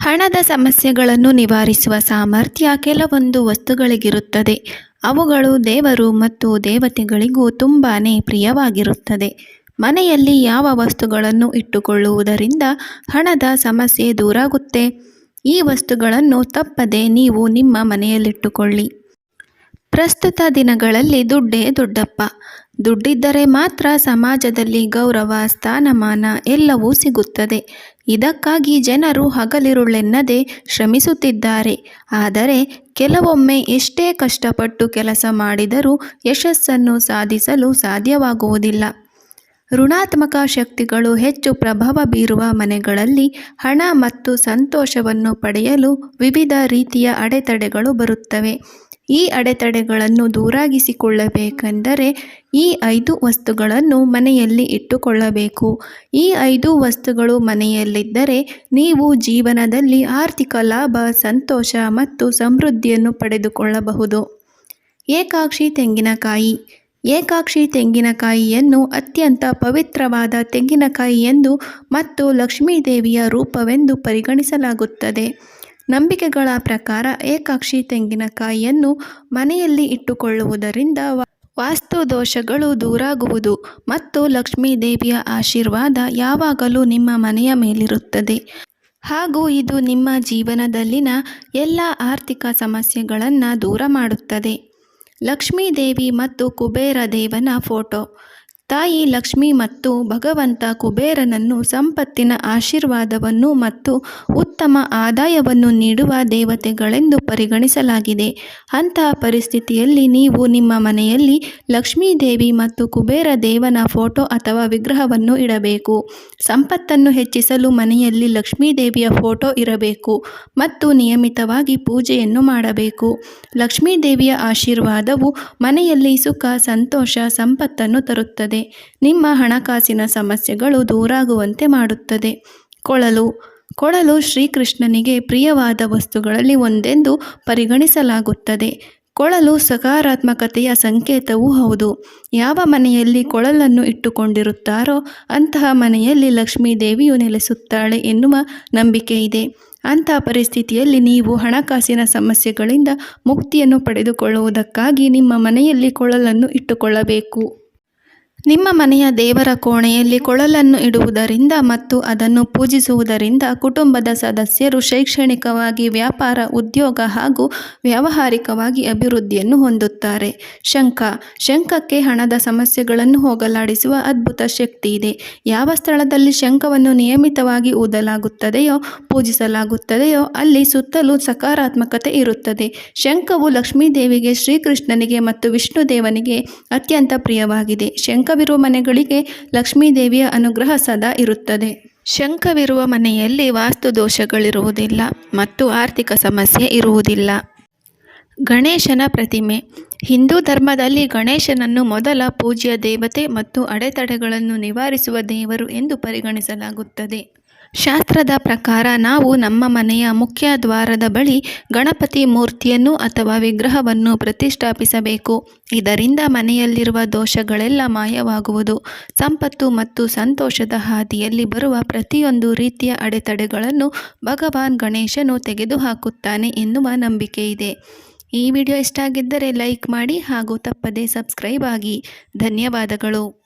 ಹಣದ ಸಮಸ್ಯೆಗಳನ್ನು ನಿವಾರಿಸುವ ಸಾಮರ್ಥ್ಯ ಕೆಲವೊಂದು ವಸ್ತುಗಳಿಗಿರುತ್ತದೆ. ಅವುಗಳು ದೇವರು ಮತ್ತು ದೇವತೆಗಳಿಗೂ ತುಂಬಾ ಪ್ರಿಯವಾಗಿರುತ್ತದೆ. ಮನೆಯಲ್ಲಿ ಯಾವ ವಸ್ತುಗಳನ್ನು ಇಟ್ಟುಕೊಳ್ಳುವುದರಿಂದ ಹಣದ ಸಮಸ್ಯೆ ದೂರಾಗುತ್ತೆ? ಈ ವಸ್ತುಗಳನ್ನು ತಪ್ಪದೆ ನೀವು ನಿಮ್ಮ ಮನೆಯಲ್ಲಿಟ್ಟುಕೊಳ್ಳಿ. ಪ್ರಸ್ತುತ ದಿನಗಳಲ್ಲಿ ದುಡ್ಡೇ ದೊಡ್ಡಪ್ಪ. ದುಡ್ಡಿದ್ದರೆ ಮಾತ್ರ ಸಮಾಜದಲ್ಲಿ ಗೌರವ, ಸ್ಥಾನಮಾನ ಎಲ್ಲವೂ ಸಿಗುತ್ತದೆ. ಇದಕ್ಕಾಗಿ ಜನರು ಹಗಲಿರುಳೆನ್ನದೆ ಶ್ರಮಿಸುತ್ತಿದ್ದಾರೆ. ಆದರೆ ಕೆಲವೊಮ್ಮೆ ಎಷ್ಟೇ ಕಷ್ಟಪಟ್ಟು ಕೆಲಸ ಮಾಡಿದರೂ ಯಶಸ್ಸನ್ನು ಸಾಧಿಸಲು ಸಾಧ್ಯವಾಗುವುದಿಲ್ಲ. ಋಣಾತ್ಮಕ ಶಕ್ತಿಗಳು ಹೆಚ್ಚು ಪ್ರಭಾವ ಬೀರುವ ಮನೆಗಳಲ್ಲಿ ಹಣ ಮತ್ತು ಸಂತೋಷವನ್ನು ಪಡೆಯಲು ವಿವಿಧ ರೀತಿಯ ಅಡೆತಡೆಗಳು ಬರುತ್ತವೆ. ಈ ಅಡೆತಡೆಗಳನ್ನು ದೂರಾಗಿಸಿಕೊಳ್ಳಬೇಕೆಂದರೆ ಈ ಐದು ವಸ್ತುಗಳನ್ನು ಮನೆಯಲ್ಲಿ ಇಟ್ಟುಕೊಳ್ಳಬೇಕು. ಈ ಐದು ವಸ್ತುಗಳು ಮನೆಯಲ್ಲಿದ್ದರೆ ನೀವು ಜೀವನದಲ್ಲಿ ಆರ್ಥಿಕ ಲಾಭ, ಸಂತೋಷ ಮತ್ತು ಸಮೃದ್ಧಿಯನ್ನು ಪಡೆದುಕೊಳ್ಳಬಹುದು. ಏಕಾಕ್ಷಿ ತೆಂಗಿನಕಾಯಿ. ಏಕಾಕ್ಷಿ ತೆಂಗಿನಕಾಯಿಯನ್ನು ಅತ್ಯಂತ ಪವಿತ್ರವಾದ ತೆಂಗಿನಕಾಯಿ ಎಂದು ಮತ್ತು ಲಕ್ಷ್ಮೀದೇವಿಯ ರೂಪವೆಂದು ಪರಿಗಣಿಸಲಾಗುತ್ತದೆ. ನಂಬಿಕೆಗಳ ಪ್ರಕಾರ ಏಕಾಕ್ಷಿ ತೆಂಗಿನಕಾಯಿಯನ್ನು ಮನೆಯಲ್ಲಿ ಇಟ್ಟುಕೊಳ್ಳುವುದರಿಂದ ವಾಸ್ತು ದೋಷಗಳು ದೂರಾಗುವುದು ಮತ್ತು ಲಕ್ಷ್ಮೀ ದೇವಿಯ ಆಶೀರ್ವಾದ ಯಾವಾಗಲೂ ನಿಮ್ಮ ಮನೆಯ ಮೇಲಿರುತ್ತದೆ. ಹಾಗೂ ಇದು ನಿಮ್ಮ ಜೀವನದಲ್ಲಿನ ಎಲ್ಲ ಆರ್ಥಿಕ ಸಮಸ್ಯೆಗಳನ್ನು ದೂರ ಮಾಡುತ್ತದೆ. ಲಕ್ಷ್ಮೀ ದೇವಿ ಮತ್ತು ಕುಬೇರ ದೇವನ ಫೋಟೋ. ತಾಯಿ ಲಕ್ಷ್ಮಿ ಮತ್ತು ಭಗವಂತ ಕುಬೇರನನ್ನು ಸಂಪತ್ತಿನ ಆಶೀರ್ವಾದವನ್ನು ಮತ್ತು ಉತ್ತಮ ಆದಾಯವನ್ನು ನೀಡುವ ದೇವತೆಗಳೆಂದು ಪರಿಗಣಿಸಲಾಗಿದೆ. ಅಂತಹ ಪರಿಸ್ಥಿತಿಯಲ್ಲಿ ನೀವು ನಿಮ್ಮ ಮನೆಯಲ್ಲಿ ಲಕ್ಷ್ಮೀ ದೇವಿ ಮತ್ತು ಕುಬೇರ ದೇವನ ಫೋಟೋ ಅಥವಾ ವಿಗ್ರಹವನ್ನು ಇಡಬೇಕು. ಸಂಪತ್ತನ್ನು ಹೆಚ್ಚಿಸಲು ಮನೆಯಲ್ಲಿ ಲಕ್ಷ್ಮೀ ದೇವಿಯ ಫೋಟೋ ಇರಬೇಕು ಮತ್ತು ನಿಯಮಿತವಾಗಿ ಪೂಜೆಯನ್ನು ಮಾಡಬೇಕು. ಲಕ್ಷ್ಮೀ ದೇವಿಯ ಆಶೀರ್ವಾದವು ಮನೆಯಲ್ಲಿ ಸುಖ, ಸಂತೋಷ, ಸಂಪತ್ತನ್ನು ತರುತ್ತದೆ. ನಿಮ್ಮ ಹಣಕಾಸಿನ ಸಮಸ್ಯೆಗಳು ದೂರಾಗುವಂತೆ ಮಾಡುತ್ತದೆ. ಕೊಳಲು ಕೊಳಲು ಶ್ರೀಕೃಷ್ಣನಿಗೆ ಪ್ರಿಯವಾದ ವಸ್ತುಗಳಲ್ಲಿ ಒಂದೆಂದು ಪರಿಗಣಿಸಲಾಗುತ್ತದೆ. ಕೊಳಲು ಸಕಾರಾತ್ಮಕತೆಯ ಸಂಕೇತವೂ ಹೌದು. ಯಾವ ಮನೆಯಲ್ಲಿ ಕೊಳಲನ್ನು ಇಟ್ಟುಕೊಂಡಿರುತ್ತಾರೋ ಅಂತಹ ಮನೆಯಲ್ಲಿ ಲಕ್ಷ್ಮೀ ದೇವಿಯು ನೆಲೆಸುತ್ತಾಳೆ ಎನ್ನುವ ನಂಬಿಕೆ ಇದೆ. ಅಂತಹ ಪರಿಸ್ಥಿತಿಯಲ್ಲಿ ನೀವು ಹಣಕಾಸಿನ ಸಮಸ್ಯೆಗಳಿಂದ ಮುಕ್ತಿಯನ್ನು ಪಡೆದುಕೊಳ್ಳುವುದಕ್ಕಾಗಿ ನಿಮ್ಮ ಮನೆಯಲ್ಲಿ ಕೊಳಲನ್ನು ಇಟ್ಟುಕೊಳ್ಳಬೇಕು. ನಿಮ್ಮ ಮನೆಯ ದೇವರ ಕೋಣೆಯಲ್ಲಿ ಕೊಳಲನ್ನು ಇಡುವುದರಿಂದ ಮತ್ತು ಅದನ್ನು ಪೂಜಿಸುವುದರಿಂದ ಕುಟುಂಬದ ಸದಸ್ಯರು ಶೈಕ್ಷಣಿಕವಾಗಿ ವ್ಯಾಪಾರ, ಉದ್ಯೋಗ ಹಾಗೂ ವ್ಯಾವಹಾರಿಕವಾಗಿ ಅಭಿವೃದ್ಧಿಯನ್ನು ಹೊಂದುತ್ತಾರೆ. ಶಂಖ. ಶಂಖಕ್ಕೆ ಹಣದ ಸಮಸ್ಯೆಗಳನ್ನು ಹೋಗಲಾಡಿಸುವ ಅದ್ಭುತ ಶಕ್ತಿ ಇದೆ. ಯಾವ ಸ್ಥಳದಲ್ಲಿ ಶಂಖವನ್ನು ನಿಯಮಿತವಾಗಿ ಊದಲಾಗುತ್ತದೆಯೋ, ಪೂಜಿಸಲಾಗುತ್ತದೆಯೋ, ಅಲ್ಲಿ ಸುತ್ತಲೂ ಸಕಾರಾತ್ಮಕತೆ ಇರುತ್ತದೆ. ಶಂಖವು ಲಕ್ಷ್ಮೀದೇವಿಗೆ ಶ್ರೀಕೃಷ್ಣನಿಗೆ ಮತ್ತು ವಿಷ್ಣುದೇವನಿಗೆ ಅತ್ಯಂತ ಪ್ರಿಯವಾಗಿದೆ. ಶಂಖ ಶಂಖವಿರುವ ಮನೆಗಳಿಗೆ ಲಕ್ಷ್ಮೀದೇವಿಯ ಅನುಗ್ರಹ ಸದಾ ಇರುತ್ತದೆ. ಶಂಖವಿರುವ ಮನೆಯಲ್ಲಿ ವಾಸ್ತು ದೋಷಗಳಿರುವುದಿಲ್ಲ ಮತ್ತು ಆರ್ಥಿಕ ಸಮಸ್ಯೆ ಇರುವುದಿಲ್ಲ. ಗಣೇಶನ ಪ್ರತಿಮೆ. ಹಿಂದೂ ಧರ್ಮದಲ್ಲಿ ಗಣೇಶನನ್ನು ಮೊದಲ ಪೂಜ್ಯ ದೇವತೆ ಮತ್ತು ಅಡೆತಡೆಗಳನ್ನು ನಿವಾರಿಸುವ ದೇವರು ಎಂದು ಪರಿಗಣಿಸಲಾಗುತ್ತದೆ. ಶಾಸ್ತ್ರದ ಪ್ರಕಾರ ನಾವು ನಮ್ಮ ಮನೆಯ ಮುಖ್ಯ ದ್ವಾರದ ಬಳಿ ಗಣಪತಿ ಮೂರ್ತಿಯನ್ನು ಅಥವಾ ವಿಗ್ರಹವನ್ನು ಪ್ರತಿಷ್ಠಾಪಿಸಬೇಕು. ಇದರಿಂದ ಮನೆಯಲ್ಲಿರುವ ದೋಷಗಳೆಲ್ಲ ಮಾಯವಾಗುವುದು. ಸಂಪತ್ತು ಮತ್ತು ಸಂತೋಷದ ಹಾದಿಯಲ್ಲಿ ಬರುವ ಪ್ರತಿಯೊಂದು ರೀತಿಯ ಅಡೆತಡೆಗಳನ್ನು ಭಗವಾನ್ ಗಣೇಶನು ತೆಗೆದುಹಾಕುತ್ತಾನೆ ಎನ್ನುವ ನಂಬಿಕೆ ಇದೆ. ಈ ವಿಡಿಯೋ ಇಷ್ಟ ಆಗಿದ್ದರೆ ಲೈಕ್ ಮಾಡಿ ಹಾಗೂ ತಪ್ಪದೇ ಸಬ್ಸ್ಕ್ರೈಬ್ ಆಗಿ. ಧನ್ಯವಾದಗಳು.